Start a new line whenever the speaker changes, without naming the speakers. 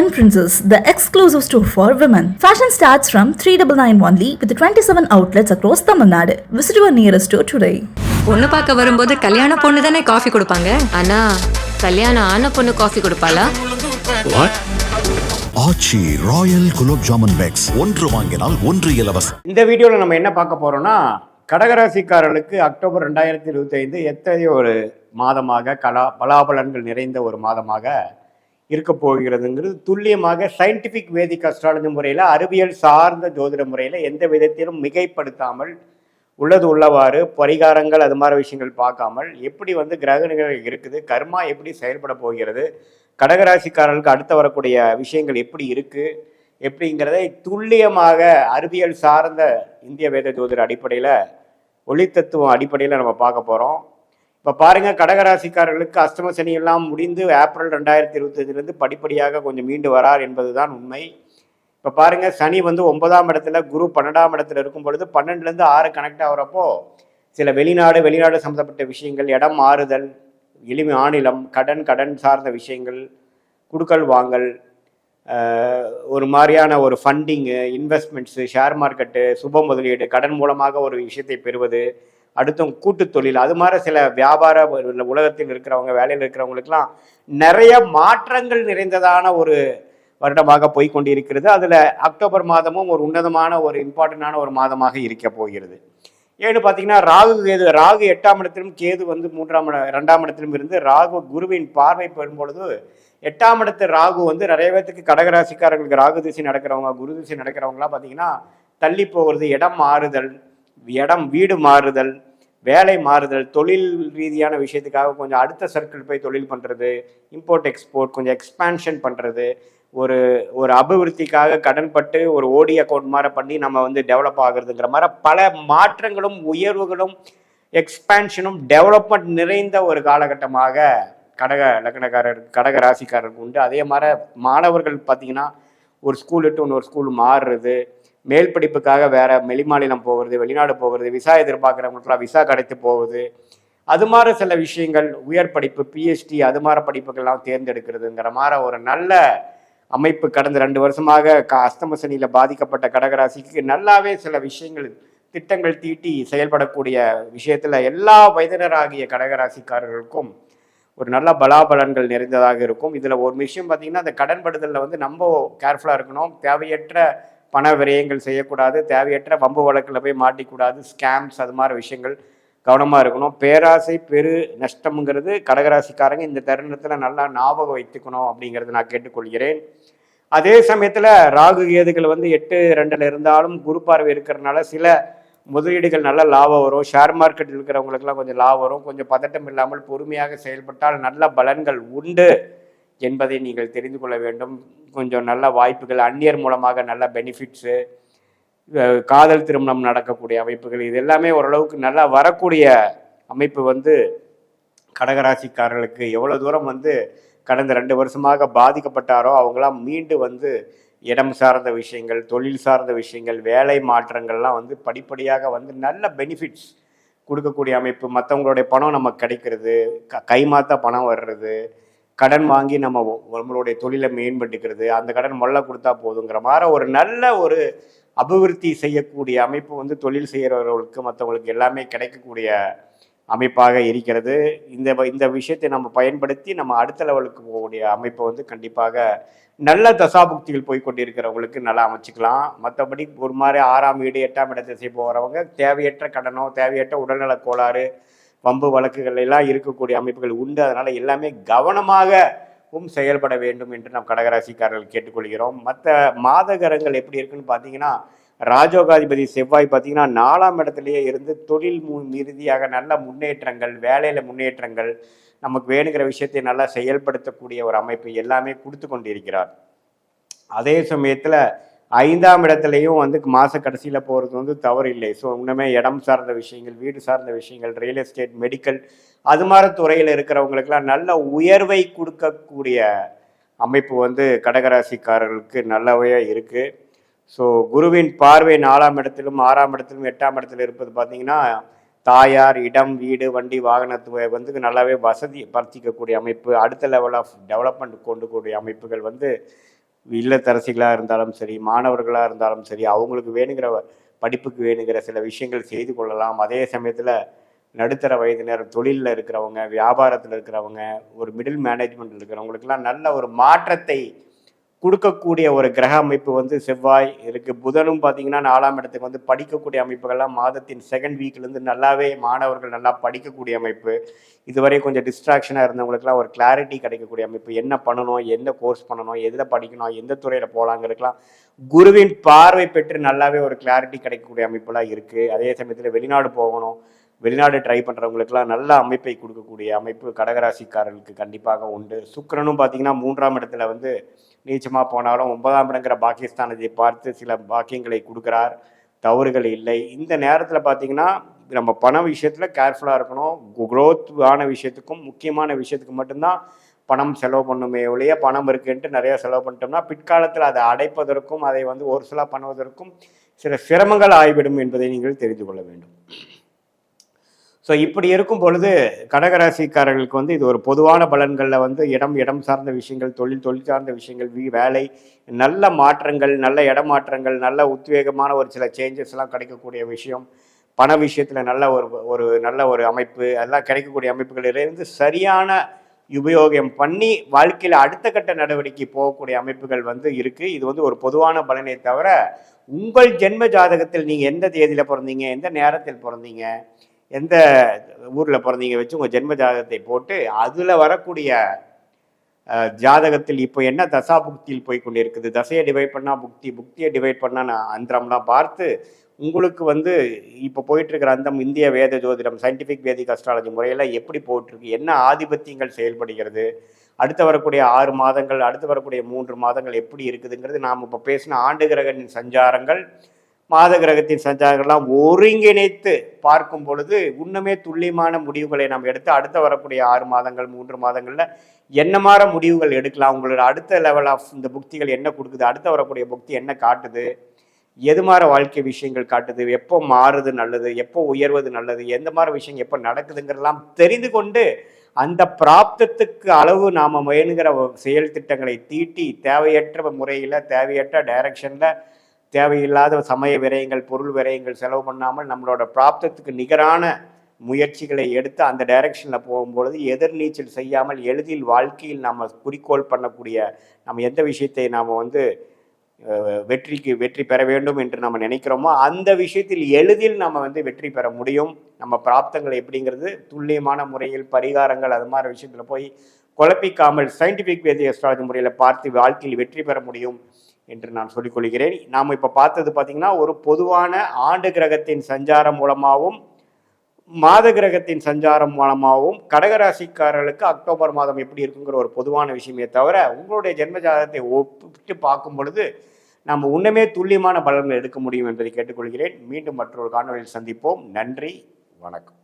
Yen Princess, the exclusive store for women. Fashion starts from 3991 only with 27 outlets across Tamil Nadu. Visit your nearest store today.
பொண்ணு பார்க்க வரும்போது கல்யாண பொண்ணு தானே coffee கொடுப்பாங்க ஆனா கல்யாணம் ஆன பொண்ணு காஃபி கொடுப்பாளா
ஆச்சி ராயல் குலோப் ஜாமுன் பேக்ஸ் ஒன்று வாங்கினால் ஒன்று இலவசம்
இந்த வீடியோவில் நம்ம என்ன பார்க்க போறோம்னா கடகராசிக்காரர்களுக்கு அக்டோபர் ரெண்டாயிரத்தி இருபத்தி ஐந்து எத்தகைய ஒரு மாதமாக கலா பலாபலன்கள் நிறைந்த ஒரு மாதமாக இருக்க போகிறதுங்கிறது துல்லியமாக சயின்டிஃபிக் வேதிக் அஸ்ட்ராலஜி முறையில் அறிவியல் சார்ந்த ஜோதிட முறையில் எந்த விதத்திலும் மிகைப்படுத்தாமல் உள்ளது உள்ளவாறு பரிகாரங்கள் அது மாதிரி விஷயங்கள் பார்க்காமல் எப்படி வந்து கிரகணிகள் இருக்குது கர்மா எப்படி செயல்பட போகிறது கடகராசிக்காரர்களுக்கு அடுத்து வரக்கூடிய விஷயங்கள் எப்படி இருக்குது எப்படிங்கிறதை துல்லியமாக அறிவியல் சார்ந்த இந்திய வேத ஜோதிட அடிப்படையில் ஒளித்தத்துவம் அடிப்படையில் நம்ம பார்க்க போகிறோம் இப்போ பாருங்க கடகராசிக்காரர்களுக்கு அஷ்டம சனி எல்லாம் முடிந்து ஏப்ரல் ரெண்டாயிரத்தி இருபத்தஞ்சிலிருந்து படிப்படியாக கொஞ்சம் மீண்டு வரார் என்பதுதான் உண்மை. இப்போ பாருங்க சனி வந்து ஒன்பதாம் இடத்துல குரு பன்னெண்டாம் இடத்துல இருக்கும் பொழுது பன்னெண்டுலேருந்து ஆறு கனெக்ட் ஆகிறப்போ சில வெளிநாடு வெளிநாடு சம்மந்தப்பட்ட விஷயங்கள் இடம் மாறுதல் எளிமை ஆநிலம் கடன் கடன் சார்ந்த விஷயங்கள் குடுக்கல் வாங்கல் ஒரு மாதிரியான ஒரு ஃபண்டிங்கு இன்வெஸ்ட்மெண்ட்ஸு ஷேர் மார்க்கெட்டு சுப முதலீடு கடன் மூலமாக ஒரு விஷயத்தை பெறுவது அடுத்தும் கூட்டு தொழில் அது மாதிரி சில வியாபார உலகத்தில் இருக்கிறவங்க வேலையில் இருக்கிறவங்களுக்கெல்லாம் நிறைய மாற்றங்கள் நிறைந்ததான ஒரு வருடமாக போய்கொண்டிருக்கிறது அதில் அக்டோபர் மாதமும் ஒரு உன்னதமான ஒரு இம்பார்ட்டண்டான ஒரு மாதமாக இருக்க போகிறது. ஏன்னு பார்த்தீங்கன்னா ராகு கேது ராகு எட்டாம் இடத்திலும் கேது வந்து மூன்றாம் இட ரெண்டாம் இடத்திலும் இருந்து ராகு குருவின் பார்வை பெறும் பொழுது எட்டாம் இடத்து ராகு வந்து நிறைய பேர்த்துக்கு கடகராசிக்காரர்களுக்கு ராகு திசை நடக்கிறவங்க குரு திசை நடக்கிறவங்களாம் பார்த்தீங்கன்னா தள்ளி போகிறது இடம் மாறுதல் இடம் வீடு மாறுதல் வேலை மாறுதல் தொழில் ரீதியான விஷயத்துக்காக கொஞ்சம் அடுத்த சர்க்கிள் போய் தொழில் பண்ணுறது இம்போர்ட் எக்ஸ்போர்ட் கொஞ்சம் எக்ஸ்பான்ஷன் பண்ணுறது ஒரு ஒரு அபிவிருத்திக்காக கடன்பட்டு ஒரு ஓடி அக்கௌண்ட் மாதிரி பண்ணி நம்ம வந்து டெவலப் ஆகுறதுங்கிற மாதிரி பல மாற்றங்களும் உயர்வுகளும் எக்ஸ்பான்ஷனும் டெவலப்மெண்ட் நிறைந்த ஒரு காலகட்டமாக கடக லக்னக்காரர் கடக ராசிக்காரருக்கு உண்டு. அதே மாதிரி மாணவர்கள் பார்த்தீங்கன்னா ஒரு ஸ்கூல் விட்டு இன்னொரு ஸ்கூல் மாறுறது மேல் படிப்புக்காக வேற வெளிமாநிலம் போகிறது வெளிநாடு போகிறது விசா எதிர்பார்க்குறவங்களுக்குலாம் விசா கிடைத்து போகுது. அது மாதிரி சில விஷயங்கள் உயர் படிப்பு பிஹெச்டி அது மாதிரி படிப்புகள்லாம் தேர்ந்தெடுக்கிறதுங்கிற மாதிரி ஒரு நல்ல அமைப்பு கடந்த ரெண்டு வருஷமாக க அஸ்தமசனியில் பாதிக்கப்பட்ட கடகராசிக்கு நல்லாவே சில விஷயங்கள் திட்டங்கள் தீட்டி செயல்படக்கூடிய விஷயத்தில் எல்லா வயதினராகிய கடகராசிக்காரர்களுக்கும் ஒரு நல்ல பலாபலன்கள் நிறைந்ததாக இருக்கும். இதில் ஒரு விஷயம் பார்த்தீங்கன்னா அந்த கடன்படுதலில் வந்து நம்ம கேர்ஃபுல்லாக இருக்கணும். தேவையற்ற பண விரயங்கள் செய்யக்கூடாது தேவையற்ற வம்பு வழக்கில் போய் மாட்டிக்கூடாது ஸ்கேம்ஸ் அது மாதிரி விஷயங்கள் கவனமாக இருக்கணும். பேராசை பெரு நஷ்டம்ங்கிறது கடகராசிக்காரங்க இந்த தருணத்தில் நல்லா ஞாபகம் வைத்துக்கணும் அப்படிங்கிறது நான் கேட்டுக்கொள்கிறேன். அதே சமயத்தில் ராகு கேதுகள் வந்து எட்டு ரெண்டில் இருந்தாலும் குரு பார்வை இருக்கிறதுனால சில முதலீடுகள் நல்ல லாபம் வரும். ஷேர் மார்க்கெட்டில் இருக்கிறவங்களுக்குலாம் கொஞ்சம் லாபம் வரும். கொஞ்சம் பதட்டம் இல்லாமல் பொறுமையாக செயல்பட்டால் நல்ல பலன்கள் உண்டு. என்பதை நீங்கள் தெரிந்து கொள்ள வேண்டும். கொஞ்சம் நல்ல வாய்ப்புகள் அந்நியர் மூலமாக நல்ல பெனிஃபிட்ஸு காதல் திருமணம் நடக்கக்கூடிய அமைப்புகள் இது எல்லாமே ஓரளவுக்கு நல்லா வரக்கூடிய அமைப்பு வந்து கடகராசிக்காரர்களுக்கு எவ்வளோ தூரம் வந்து கடந்த ரெண்டு வருஷமாக பாதிக்கப்பட்டாரோ அவங்களாம் மீண்டு வந்து இடம் சார்ந்த விஷயங்கள் தொழில் சார்ந்த விஷயங்கள் வேலை மாற்றங்கள்லாம் வந்து படிப்படியாக வந்து நல்ல பெனிஃபிட்ஸ் கொடுக்கக்கூடிய அமைப்பு. மற்றவங்களுடைய பணம் நமக்கு கிடைக்கிறது. க கைமாற்ற பணம் வர்றது. கடன் வாங்கி நம்ம நம்மளுடைய தொழிலை மேம்பட்டுக்கிறது அந்த கடன் மொல்ல கொடுத்தா போதுங்கிற மாதிரி ஒரு நல்ல ஒரு அபிவிருத்தி செய்யக்கூடிய அமைப்பு வந்து தொழில் செய்கிறவர்களுக்கு மற்றவங்களுக்கு எல்லாமே கிடைக்கக்கூடிய அமைப்பாக இருக்கிறது. இந்த வ- இந்த விஷயத்தை நம்ம பயன்படுத்தி நம்ம அடுத்த லெவலுக்கு போகக்கூடிய அமைப்பை வந்து கண்டிப்பாக நல்ல தசாபுக்திகள் போய் கொண்டிருக்கிறவங்களுக்கு நல்லா அமைச்சிக்கலாம். மற்றபடி ஒரு மாதிரி ஆறாம் வீடு எட்டாம் இடத்தை செய்ய போகிறவங்க தேவையற்ற கடனோ தேவையற்ற உடல்நலக் கோளாறு பம்பு வழக்குகள் எல்லாம் இருக்கக்கூடிய அமைப்புகள் உண்டு. அதனால் எல்லாமே கவனமாகவும் செயல்பட வேண்டும் என்று நாம் கடகராசிக்காரர்கள் கேட்டுக்கொள்கிறோம். மற்ற மாதகரங்கள் எப்படி இருக்குன்னு பார்த்தீங்கன்னா ராஜோகாதிபதி செவ்வாய் பார்த்தீங்கன்னா நாலாம் இடத்துலயே இருந்து தொழில் மு ரீதியாக நல்ல முன்னேற்றங்கள் வேலையில் முன்னேற்றங்கள் நமக்கு வேணுங்கிற விஷயத்தை நல்லா செயல்படுத்தக்கூடிய ஒரு அமைப்பு எல்லாமே கொடுத்து கொண்டிருக்கிறார். அதே சமயத்தில் ஐந்தாம் இடத்துலையும் வந்து மாத கடைசியில் போகிறது வந்து தவறு இல்லை ஸோ இன்னுமே இடம் சார்ந்த விஷயங்கள் வீடு சார்ந்த விஷயங்கள் ரியல் எஸ்டேட் மெடிக்கல் அது மாதிரி துறையில் இருக்கிறவங்களுக்கெல்லாம் நல்ல உயர்வை கொடுக்கக்கூடிய அமைப்பு வந்து கடகராசிக்காரர்களுக்கு நல்லாவே இருக்குது ஸோ குருவின் பார்வை நாலாம் இடத்திலும் ஆறாம் இடத்திலும் எட்டாம் இடத்துல இருப்பது பார்த்தீங்கன்னா தாயார் இடம் வீடு வண்டி வாகனத்தை வந்து நல்லாவே வசதி படுத்திக்கக்கூடிய அமைப்பு அடுத்த லெவல் ஆஃப் டெவலப்மெண்ட் கொண்டு கூடிய அமைப்புகள் வந்து இல்லத்தரசிகளாக இருந்தாலும் சரி மாணவர்களாக இருந்தாலும் சரி அவங்களுக்கு வேணுங்கிற படிப்புக்கு வேணுங்கிற சில விஷயங்கள் செய்து கொள்ளலாம். அதே சமயத்தில் நடுத்தர வயதினர் தொழிலில் இருக்கிறவங்க வியாபாரத்தில் இருக்கிறவங்க ஒரு மிடில் மேனேஜ்மெண்ட் இருக்கிறவங்களுக்கெல்லாம் நல்ல ஒரு மாற்றத்தை கொடுக்கக்கூடிய ஒரு கிரக அமைப்பு வந்து செவ்வாய் இருக்கு. புதனும் பார்த்தீங்கன்னா நாலாம் இடத்துக்கு வந்து படிக்கக்கூடிய அமைப்புகள்லாம் மாதத்தின் செகண்ட் வீக்லேருந்து நல்லாவே மாணவர்கள் நல்லா படிக்கக்கூடிய அமைப்பு. இதுவரை கொஞ்சம் டிஸ்ட்ராக்ஷனாக இருந்தவங்களுக்குலாம் ஒரு கிளாரிட்டி கிடைக்கக்கூடிய அமைப்பு. என்ன பண்ணணும் எந்த கோர்ஸ் பண்ணணும் எதில் படிக்கணும் எந்த துறையில் போகலாங்கிறதுக்கெலாம் குருவின் பார்வை பெற்று நல்லாவே ஒரு கிளாரிட்டி கிடைக்கக்கூடிய அமைப்புலாம் இருக்குது அதே சமயத்தில் வெளிநாடு போகணும் வெளிநாடு ட்ரை பண்ணுறவங்களுக்குலாம் நல்ல அமைப்பை கொடுக்கக்கூடிய அமைப்பு கடகராசிக்காரர்களுக்கு கண்டிப்பாக உண்டு. சுக்கரனும் பார்த்தீங்கன்னா மூன்றாம் இடத்துல வந்து நீச்சமாக போனாலும் ஒன்பதாம் இடங்கிற பாகிஸ்தானத்தை பார்த்து சில பாக்கியங்களை கொடுக்குறார். தவறுகள் இல்லை. இந்த நேரத்தில் பார்த்தீங்கன்னா நம்ம பண விஷயத்தில் கேர்ஃபுல்லாக இருக்கணும். குரோத் ஆன விஷயத்துக்கும் முக்கியமான விஷயத்துக்கு மட்டும்தான் பணம் செலவு பண்ணுமே ஒழிய பணம் இருக்குன்ட்டு நிறையா செலவு பண்ணிட்டோம்னா பிற்காலத்தில் அதை அடைப்பதற்கும் அதை வந்து ஒரு சில பண்ணுவதற்கும் சில சிரமங்கள் ஆகிவிடும் என்பதை நீங்கள் தெரிந்து கொள்ள வேண்டும். ஸோ இப்படி இருக்கும் பொழுது கடகராசிக்காரர்களுக்கு வந்து இது ஒரு பொதுவான பலன்களில் வந்து இடம் இடம் சார்ந்த விஷயங்கள் தொழில் தொழில் சார்ந்த விஷயங்கள் வீ வேலை நல்ல மாற்றங்கள் நல்ல இடமாற்றங்கள் நல்ல உத்வேகமான ஒரு சில சேஞ்சஸ்லாம் கிடைக்கக்கூடிய விஷயம் பண விஷயத்தில் நல்ல ஒரு ஒரு நல்ல ஒரு அமைப்பு அதெல்லாம் கிடைக்கக்கூடிய அமைப்புகளிலிருந்து சரியான உபயோகம் பண்ணி வாழ்க்கையில் அடுத்த கட்ட நடவடிக்கை போகக்கூடிய அமைப்புகள் வந்து இருக்குது இது வந்து ஒரு பொதுவான பலனை தவிர உங்கள் ஜென்ம ஜாதகத்தில் நீங்கள் எந்த தேதியில் பிறந்தீங்க எந்த நேரத்தில் பிறந்தீங்க எந்த ஊரில் பிறந்தீங்க வச்சு உங்கள் ஜென்ம ஜாதகத்தை போட்டு அதில் வரக்கூடிய ஜாதகத்தில் இப்போ என்ன தசா புக்தியில் போய் கொண்டிருக்குது? தசையை டிவைட் பண்ணால் புக்தி புக்தியை டிவைட் பண்ணால் அந்தரம்லாம் பார்த்து உங்களுக்கு வந்து இப்போ போயிட்டுருக்கிற அந்தம் இந்திய வேத ஜோதிடம் சயின்டிஃபிக் வேதிக் அஸ்ட்ராலஜி முறையில் எப்படி போயிட்டுருக்கு? என்ன ஆதிபத்தியங்கள் செயல்படுகிறது? அடுத்து வரக்கூடிய ஆறு மாதங்கள் அடுத்து வரக்கூடிய மூன்று மாதங்கள் எப்படி இருக்குதுங்கிறது நாம் இப்போ பேசின ஆண்டு கிரகத்தின் சஞ்சாரங்கள் மாத கிரகத்தின் சஞ்சாரங்கள்லாம் ஒருங்கிணைத்து பார்க்கும் பொழுது இன்னுமே துல்லியமான முடிவுகளை நாம் எடுத்து அடுத்த வரக்கூடிய ஆறு மாதங்கள் மூன்று மாதங்களில் என்ன மாற முடிவுகள் எடுக்கலாம் உங்களோட அடுத்த லெவல் ஆஃப் இந்த புக்திகள் என்ன கொடுக்குது அடுத்த வரக்கூடிய புக்தி என்ன காட்டுது எது மாதிரி வாழ்க்கை விஷயங்கள் காட்டுது எப்போ மாறுது நல்லது எப்போ உயர்வது நல்லது எந்த மாதிரி விஷயம் எப்போ நடக்குதுங்கிறதெல்லாம் தெரிந்து கொண்டு அந்த பிராப்தத்துக்கு அளவு நாம் முயலுகிற செயல் திட்டங்களை தீட்டி தேவையற்ற முறையில் தேவையற்ற டைரக்ஷனில் தேவையில்லாத சமய விரயங்கள் பொருள் விரயங்கள் செலவு பண்ணாமல் நம்மளோட பிராப்தத்துக்கு நிகரான முயற்சிகளை எடுத்து அந்த டைரக்ஷனில் போகும்பொழுது எதிர்நீச்சல் செய்யாமல் எளிதில் வாழ்க்கையில் நாம் குறிக்கோள் பண்ணக்கூடிய நம்ம எந்த விஷயத்தை நாம் வந்து வெற்றிக்கு வெற்றி பெற வேண்டும் என்று நம்ம நினைக்கிறோமோ அந்த விஷயத்தில் எளிதில் நம்ம வந்து வெற்றி பெற முடியும். நம்ம பிராப்தங்கள் எப்படிங்கிறது துல்லியமான முறையில் பரிகாரங்கள் அது மாதிரி விஷயத்தில் போய் குழப்பிக்காமல் சயின்டிஃபிக் வேதி அஸ்ட்ராலஜி முறையில் பார்த்து வாழ்க்கையில் வெற்றி பெற முடியும். என்று நான் சொல்லிக்கொள்கிறேன். நாம் இப்போ பார்த்தது பார்த்தீங்கன்னா ஒரு பொதுவான ஆண்டு கிரகத்தின் சஞ்சாரம் மூலமாகவும் மாத கிரகத்தின் சஞ்சாரம் மூலமாகவும் கடகராசிக்காரர்களுக்கு அக்டோபர் மாதம் எப்படி இருக்குங்கிற ஒரு பொதுவான விஷயமே தவிர உங்களுடைய ஜென்ம ஜாதகத்தை ஒப்பிட்டு பார்க்கும் பொழுது நாம் உன்னுமே துல்லியமான பலன்கள் எடுக்க முடியும் என்பதை கேட்டுக்கொள்கிறேன். மீண்டும் மற்றொரு காணொலியில் சந்திப்போம். நன்றி வணக்கம்.